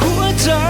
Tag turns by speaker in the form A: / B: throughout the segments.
A: หัวใจ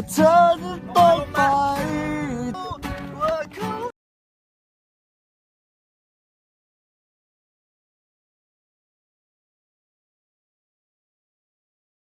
A: the time.